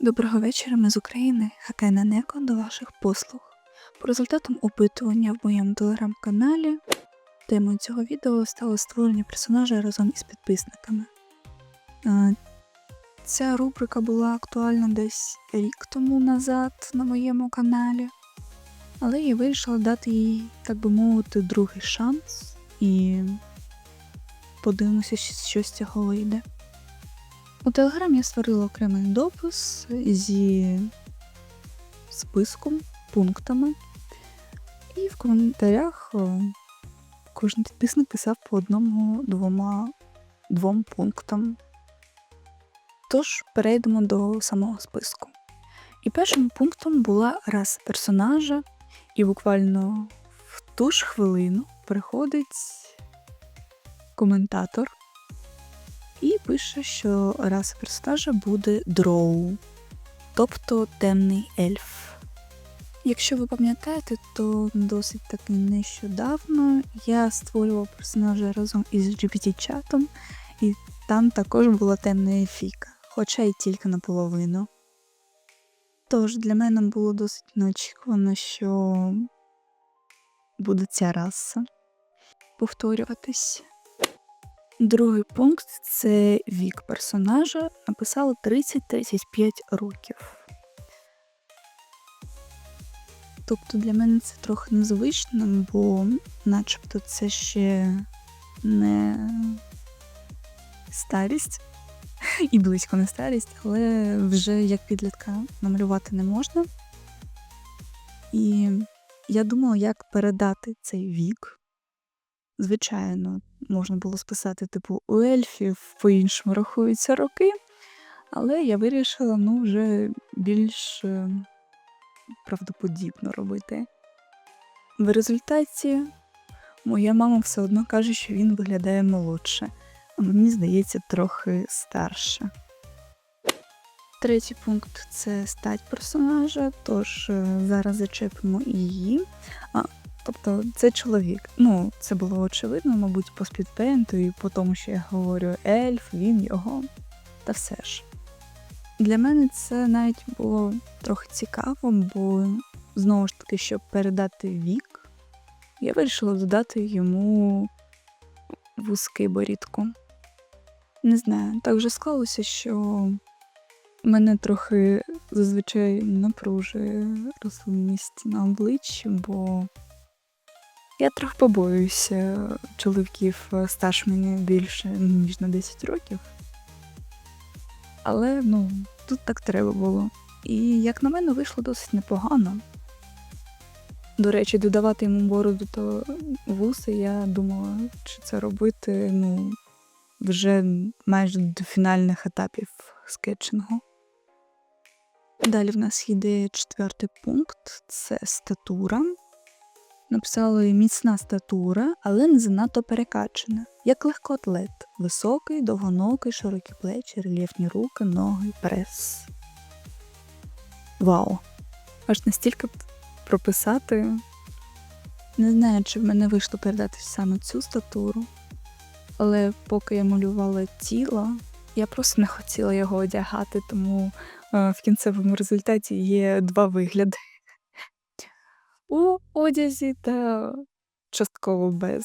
Доброго вечора, ми з України. Хакена Неко до ваших послуг. По результатам опитування в моєму телеграм-каналі темою цього відео стало створення персонажа разом із підписниками. Е, Ця рубрика була актуальна десь рік тому назад на моєму каналі, але я вирішила дати їй, так би мовити, другий шанс і подивимося, що з цього вийде. У Телеграм я створила окремий допис зі списком, пунктами, і в коментарях кожен підписник писав по одному двома двом пунктам. Тож перейдемо до самого списку. І першим пунктом була раса персонажа, і буквально в ту ж хвилину приходить коментатор і пише, що раса персонажа буде дроу, тобто темний ельф. Якщо ви пам'ятаєте, то досить таки нещодавно я створювала персонажа разом із GPT-чатом, і там також була темна ельфіка, хоча й тільки наполовину. Тож для мене було досить неочікувано, що буде ця раса повторюватись. Другий пункт це вік персонажа. Написали 30-35 років. Тобто для мене це трохи незвично, бо начебто це ще не старість і близько не старість, але вже як підлітка намалювати не можна. І я думала, як передати цей вік. Звичайно, можна було списати, типу, у ельфів по-іншому рахуються роки, але я вирішила ну, вже більш е, правдоподібно робити. В результаті моя мама все одно каже, що він виглядає молодше, а мені здається, трохи старше. Третій пункт це стать персонажа, тож е, зараз зачепимо її. А, Тобто це чоловік. Ну, це було очевидно, мабуть, по спідпейнту і по тому, що я говорю ельф, він його. Та все ж. Для мене це навіть було трохи цікаво, бо знову ж таки, щоб передати вік, я вирішила додати йому вузький борідку. Не знаю, так вже склалося, що мене трохи зазвичай напружує рослинність на обличчі, бо я трохи побоююся чоловіків старш мені більше, ніж на 10 років. Але ну, тут так треба було. І, як на мене, вийшло досить непогано. До речі, додавати йому бороду та вуси, я думала, чи це робити ну, вже майже до фінальних етапів скетчингу. Далі в нас йде четвертий пункт це статура. Написали міцна статура, але не занадто перекачана, як легкоатлет. Високий, довгоногий, широкі плечі, рельєфні руки, ноги, прес. Вау! Аж настільки прописати. Не знаю, чи в мене вийшло передати саме цю статуру, але поки я малювала тіло, я просто не хотіла його одягати, тому е, в кінцевому результаті є два вигляди у одязі та частково без.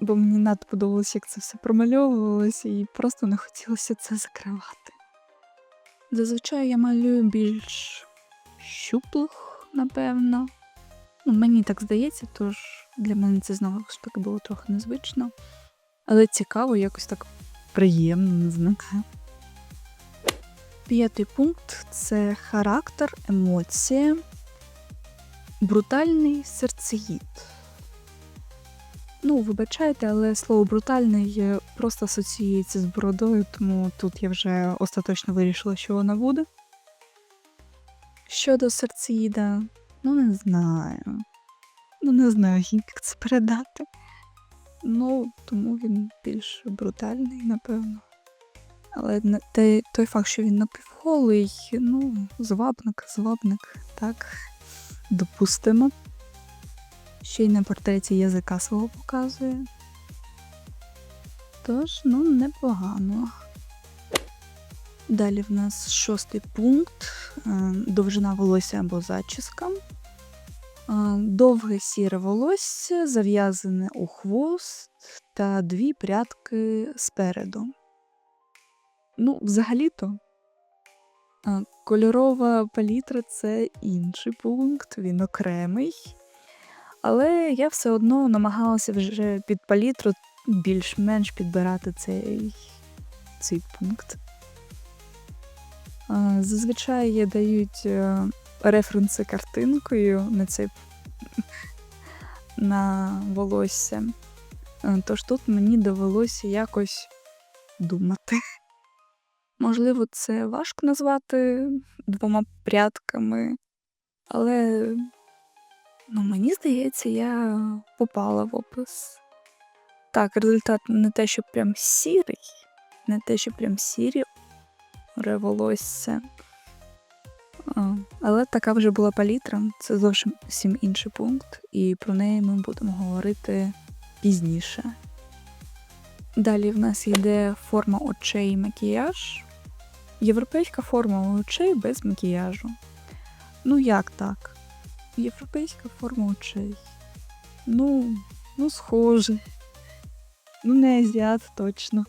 Бо мені надто подобалось, як це все промальовувалося, і просто не хотілося це закривати. Зазвичай я малюю більш щуплих, напевно. Ну, Мені так здається, тож для мене це знову ж таки було трохи незвично. Але цікаво, якось так приємно, не знаю. П'ятий пункт це характер, емоція. Брутальний серцеїд. Ну, вибачайте, але слово брутальний просто асоціюється з бородою, тому тут я вже остаточно вирішила, що вона буде. Щодо серцеїда, ну не знаю. Ну, не знаю, як це передати. Ну, тому він більш брутальний, напевно. Але той, факт, що він напівголий, ну, звабник, звабник, так допустимо. Ще й на портреті язика свого показує. Тож, ну, непогано. Далі в нас шостий пункт е, довжина волосся або зачіска. Е, Довге сіре волосся, зав'язане у хвост та дві прядки спереду. Ну, взагалі-то, кольорова палітра це інший пункт, він окремий. Але я все одно намагалася вже під палітру більш-менш підбирати цей, цей пункт. А, Зазвичай дають е, референси картинкою на цей на волосся. Е, Тож тут мені довелося якось думати. Можливо, це важко назвати двома прядками, але ну, мені здається, я попала в опис. Так, результат не те, що прям сірий, не те, що прям сірі волосся. Але така вже була палітра, це зовсім всім інший пункт, і про неї ми будемо говорити пізніше. Далі в нас йде форма очей і макіяж. Європейська форма очей без макіяжу. Ну як так? Європейська форма очей. Ну, ну, схоже. Ну, не азіат точно.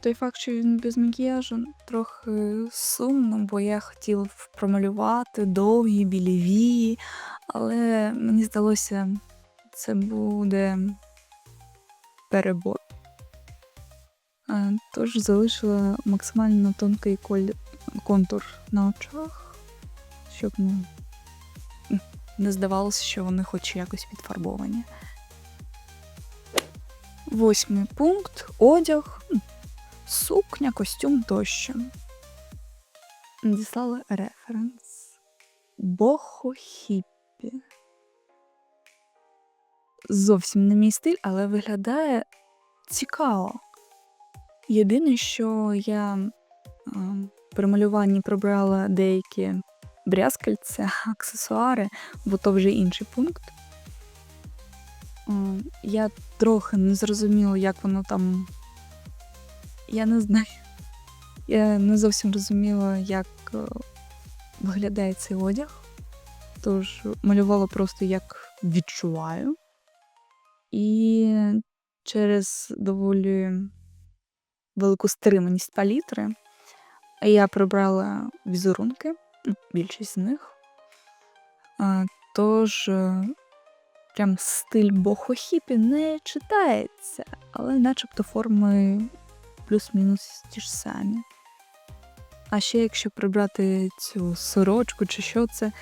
Той факт, що він без макіяжу, трохи сумно, бо я хотіла промалювати довгі білі вії, але мені здалося, це буде перебор. А, Тож залишила максимально тонкий коль- контур на очах, щоб ну, не здавалося, що вони хоч якось підфарбовані. Восьмий пункт одяг, сукня, костюм тощо. Надіслали референс. Бохохіппі. Зовсім не мій стиль, але виглядає цікаво. Єдине, що я при малюванні прибрала деякі брязкальця, аксесуари, бо то вже інший пункт. Я трохи не зрозуміла, як воно там. Я не знаю. Я не зовсім розуміла, як е, виглядає цей одяг. Тож малювала просто як відчуваю. І через доволі велику стриманість палітри я прибрала візерунки, ну, більшість з них. Тож, прям стиль бохохіпі не читається, але начебто форми плюс-мінус ті ж самі. А ще якщо прибрати цю сорочку чи що це,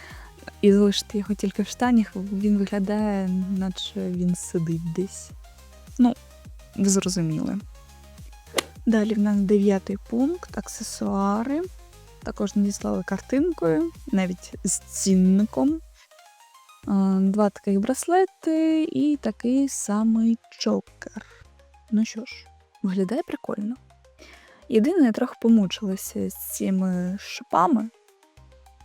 і залишити його тільки в штанях, він виглядає, наче він сидить десь. Ну, ви зрозуміли. Далі в нас дев'ятий пункт аксесуари. Також надіслали картинкою, навіть з цінником. Два таких браслети і такий самий чокер. Ну що ж, виглядає прикольно. Єдине, я трохи помучилася з цими шипами,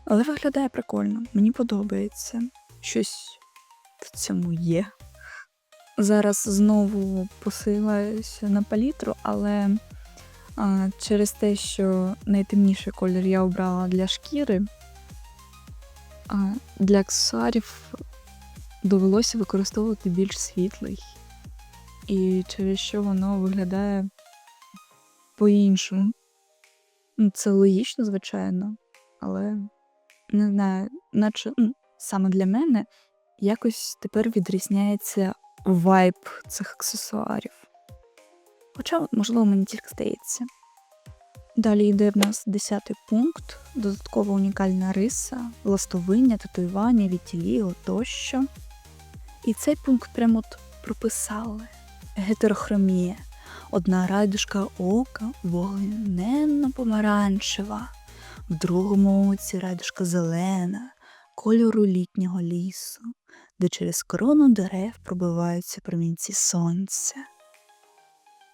але виглядає прикольно. Мені подобається. Щось в цьому є. Зараз знову посилаюся на палітру, але а, через те, що найтемніший колір я обрала для шкіри, а, для аксесуарів довелося використовувати більш світлий. І через що воно виглядає по-іншому. Ну, Це логічно, звичайно, але не знаю, наче саме для мене якось тепер відрізняється вайб цих аксесуарів. Хоча, можливо, мені тільки здається. Далі йде в нас 10 пункт, додаткова унікальна риса, ластовиння, татуювання, вітіліго тощо. І цей пункт прямо от прописали. Гетерохромія. Одна райдушка ока вогненно помаранчева, в другому оці райдушка зелена, кольору літнього лісу, де через корону дерев пробиваються промінці сонця.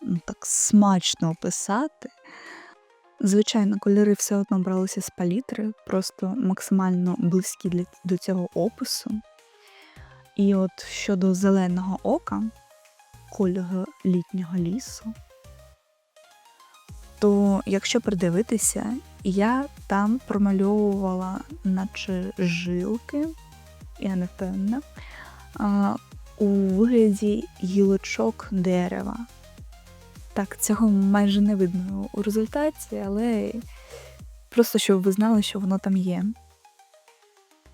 Ну, так смачно описати. Звичайно, кольори все одно бралися з палітри, просто максимально близькі для, до цього опису. І от щодо зеленого ока, кольору літнього лісу, то якщо придивитися, я там промальовувала, наче жилки, я не впевнена, у вигляді гілочок дерева. Так, цього майже не видно у результаті, але просто щоб ви знали, що воно там є.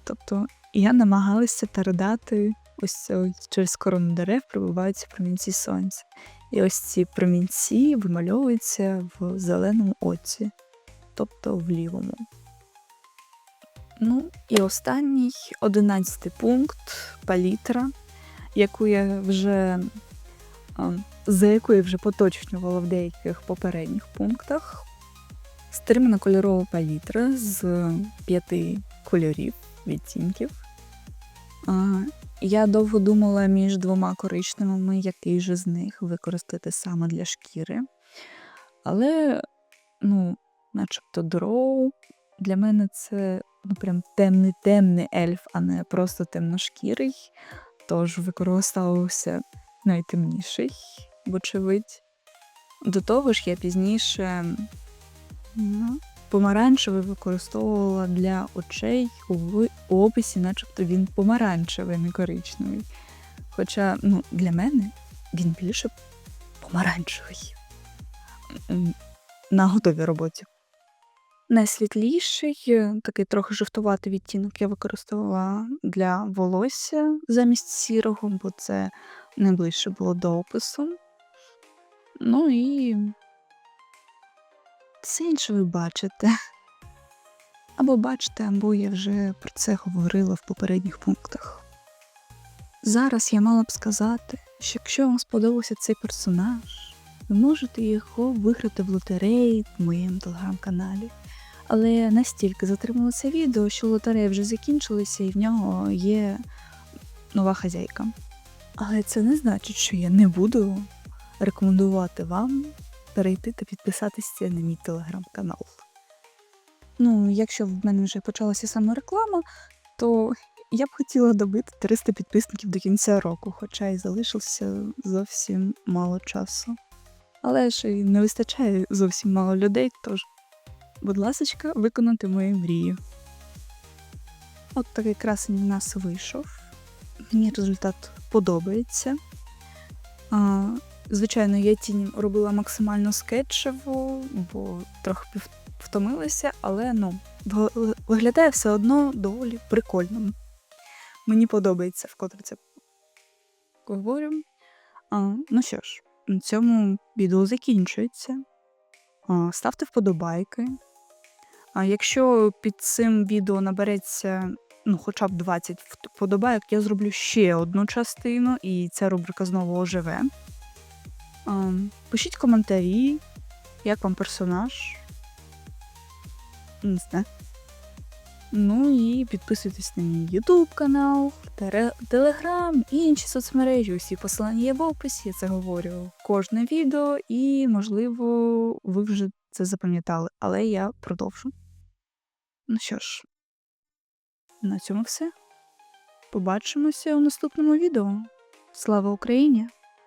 Тобто я намагалася передати ось через корону дерев пробиваються промінці сонця. І ось ці промінці вимальовуються в зеленому оці, тобто в лівому. Ну, і останній одинадцятий пункт палітра, яку я вже за яку я вже поточнювала в деяких попередніх пунктах. Стримана кольорова палітра з п'яти кольорів, відтінків. Я довго думала між двома коричневими, який же з них використати саме для шкіри. Але, ну, начебто дроу, для мене це ну, прям темний темний ельф, а не просто темношкірий. Тож використовувався найтемніший, вочевидь. До того ж, я пізніше ну, помаранчевий використовувала для очей у описі, начебто він помаранчевий, не коричневий. Хоча, ну, для мене він більше помаранчевий. На готовій роботі. Найсвітліший, е, такий трохи жовтуватий відтінок я використовувала для волосся замість сірого, бо це найближче було до опису. Ну і все інше ви бачите. Або бачите, або я вже про це говорила в попередніх пунктах. Зараз я мала б сказати, що якщо вам сподобався цей персонаж, ви можете його виграти в лотереї в моєму телеграм-каналі. Але настільки затримало це відео, що лотерея вже закінчилася і в нього є нова хазяйка. Але це не значить, що я не буду рекомендувати вам перейти та підписатися на мій телеграм-канал. Ну, якщо в мене вже почалася саме реклама, то я б хотіла добити 300 підписників до кінця року, хоча й залишилося зовсім мало часу. Але ж і не вистачає зовсім мало людей, тож, будь ласочка, виконати мою мрію. От такий красень у нас вийшов. Мені результат подобається. А, звичайно, я тінь робила максимально скетчево, бо трохи втомилася, але ну, виглядає все одно доволі прикольно. Мені подобається, вкотре це говорю. А, ну що ж, на цьому відео закінчується. А, ставте вподобайки. А якщо під цим відео набереться ну, хоча б 20 вподобайок, я зроблю ще одну частину, і ця рубрика знову оживе. А, пишіть коментарі, як вам персонаж. Не знаю. Ну і підписуйтесь на мій YouTube канал, Телеграм і інші соцмережі. Усі посилання є в описі, я це говорю кожне відео, і, можливо, ви вже це запам'ятали, але я продовжу. Ну що ж, на цьому все. Побачимося у наступному відео. Слава Україні!